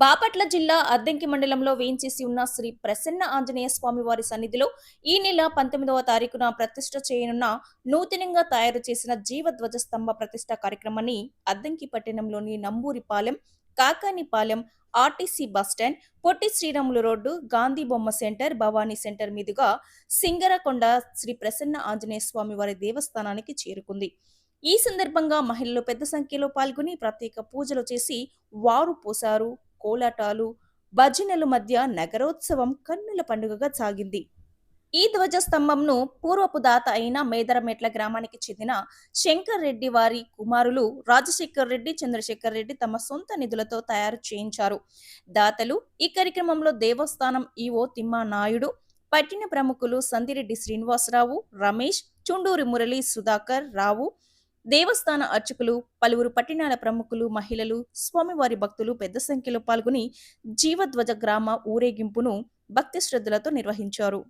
బాపట్ల జిల్లా అద్దెంకి మండలంలో వేయించేసి ఉన్న శ్రీ ప్రసన్న ఆంజనేయ స్వామి వారి సన్నిధిలో ఈ నెల పంతొమ్మిదవ తారీఖున ప్రతిష్ట చేయనున్న నూతనంగా తయారు చేసిన జీవధ్వజ స్తంభ ప్రతిష్ట కార్యక్రమాన్ని అద్దంకి పట్టణంలోని Namburipalem Kakanipalem RTC bus stand Potti Sriramulu road Gandhi బొమ్మ సెంటర్ భవానీ సెంటర్ మీదుగా సింగరకొండ శ్రీ ప్రసన్న ఆంజనేయ స్వామి వారి దేవస్థానానికి చేరుకుంది. ఈ సందర్భంగా మహిళలు పెద్ద సంఖ్యలో పాల్గొని ప్రత్యేక పూజలు చేసి వారు పోసారు. కోలాటాలు భజనల మధ్య నగరోత్సవం కన్నుల పండుగగా సాగింది. ఈ ధ్వజ స్తంభంను పూర్వపు దాత అయిన మేదరమెట్ల గ్రామానికి చెందిన శంకర్ రెడ్డి వారి కుమారులు రాజశేఖర్ రెడ్డి చంద్రశేఖర్ రెడ్డి తమ సొంత నిధులతో తయారు చేయించారు. దాతలు ఈ కార్యక్రమంలో దేవస్థానం ఈవో తిమ్మా నాయుడు పట్టిన ప్రముఖులు సందిరెడ్డి శ్రీనివాసరావు రమేష్ చుండూరి మురళి సుధాకర్ రావు దేవస్థాన అర్చకులు పలువురు పట్టణాల ప్రముఖులు మహిళలు స్వామివారి భక్తులు పెద్ద సంఖ్యలో పాల్గొని జీవధ్వజ గ్రామ ఊరేగింపును భక్తి శ్రద్ధలతో నిర్వహించారు.